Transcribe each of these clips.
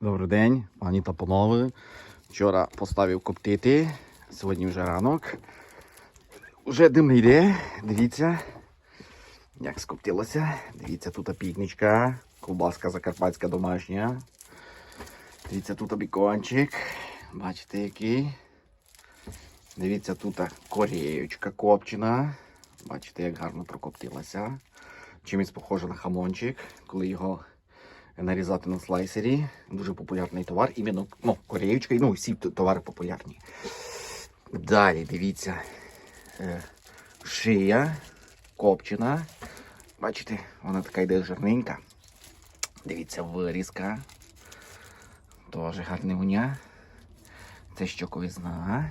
Добрий день, пані та панове. Вчора поставив коптити, сьогодні вже ранок. Уже дим не йде. Дивіться, як скоптилося. Дивіться, тут пікничка, ковбаска закарпатська домашня. Дивіться, тут бікончик. Бачите, який. Дивіться, тут корієчка копчена. Бачите, як гарно прокоптилася. Чимось похоже на хамончик, коли його нарізати на слайсері. Дуже популярний товар. Іменно ну, кореєчка, ну, всі товари популярні. Далі дивіться. Е, шия копчена. Бачите, вона така йде жирненька. Дивіться, вирізка. Тоже гарний уня. Це щоковизна.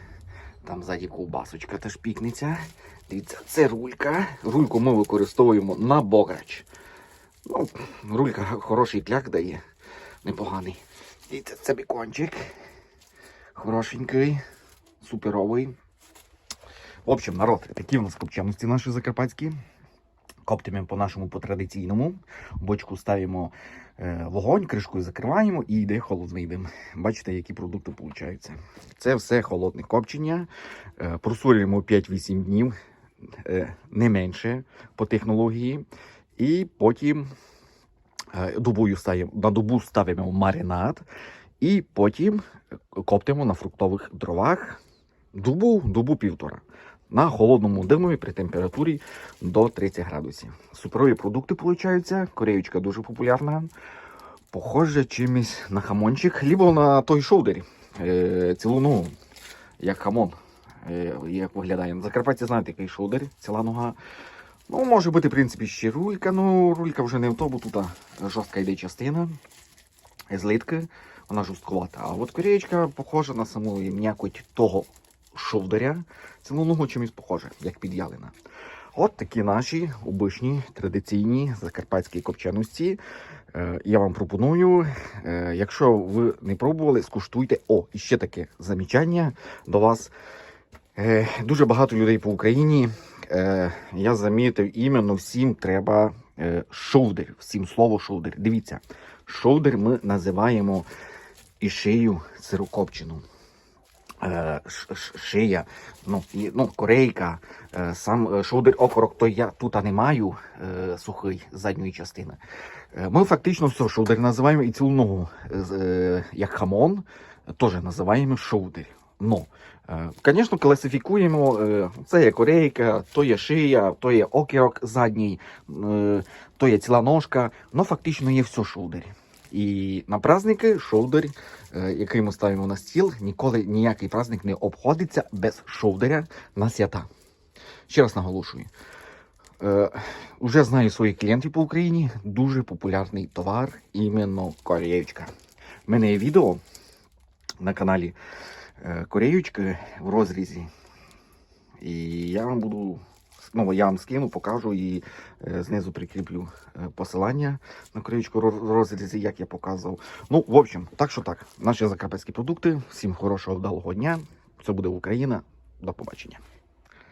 Там ззаді ковбасочка теж пікнеться. Дивіться, це рулька. Рульку ми використовуємо на богач. Ну, рулька хороший кляк дає. Непоганий. І це, бікончик. Хорошенький, суперовий. В общем, народ, такі в нас копченості наші закарпатські. Коптимо по-нашому по традиційному. Бочку ставимо е, вогонь, кришкою закриваємо і йде холодний дим. Бачите, які продукти получаються. Це все холодне копчення. Е, просолюємо 5-8 днів, е, не менше по технології. І потім е, добою ставимо, на добу ставимо маринад, і потім коптимо на фруктових дровах добу, добу півтора. На холодному димові при температурі до 30 градусів. Суперові продукти получаються. Кореєчка дуже популярна. Похоже чимось на хамончик, либо на той шоудері. Е, цілу ногу, як хамон. Е, як виглядає. На Закарпатті знаєте, який шоудер, ціла нога. Ну, може бути, в принципі, ще рулька, ну рулька вже не в то, бо тут жорстка йде частина злитки, вона жорсткувата. А от кореєчка похожа на саму м'якоть того шовдаря. Цілу ногу чимось похоже, як під'ялина. От такі наші обичні традиційні закарпатські копченості. Е, я вам пропоную, е, якщо ви не пробували, скуштуйте. О, і ще таке замічання до вас. Е, дуже багато людей по Україні. Е, я замітив, іменно всім треба е, шовдер. Всім слово шовдер. Дивіться, шовдер ми називаємо і шию сирокопчену. Е, ш- ш- шия, ну, і, ну, корейка, е, сам е, шовдер окорок, то я тут не маю е, сухий задньої частини. Е, ми фактично все шовдер називаємо і цілу ногу, е, е, як хамон, теж називаємо шовдер. Ну, е, Звісно, класифікуємо. е, Це є корейка, то є шия, то є окірок задній, е, то є ціла ножка. Ну, фактично є все шовдері. І на праздники шовдер, е, який ми ставимо на стіл, ніколи ніякий праздник не обходиться без шовдаря на свята. Ще раз наголошую. Е, уже знаю своїх клієнтів по Україні. Дуже популярний товар, іменно кореєчка. У мене є відео на каналі е, в розрізі. І я вам буду. Ну, я вам скину, покажу і е, знизу прикріплю е, посилання на кореючку в розрізі, як я показував. Ну, в общем, так що так. Наші закарпатські продукти. Всім хорошого вдалого дня. Це буде Україна. До побачення.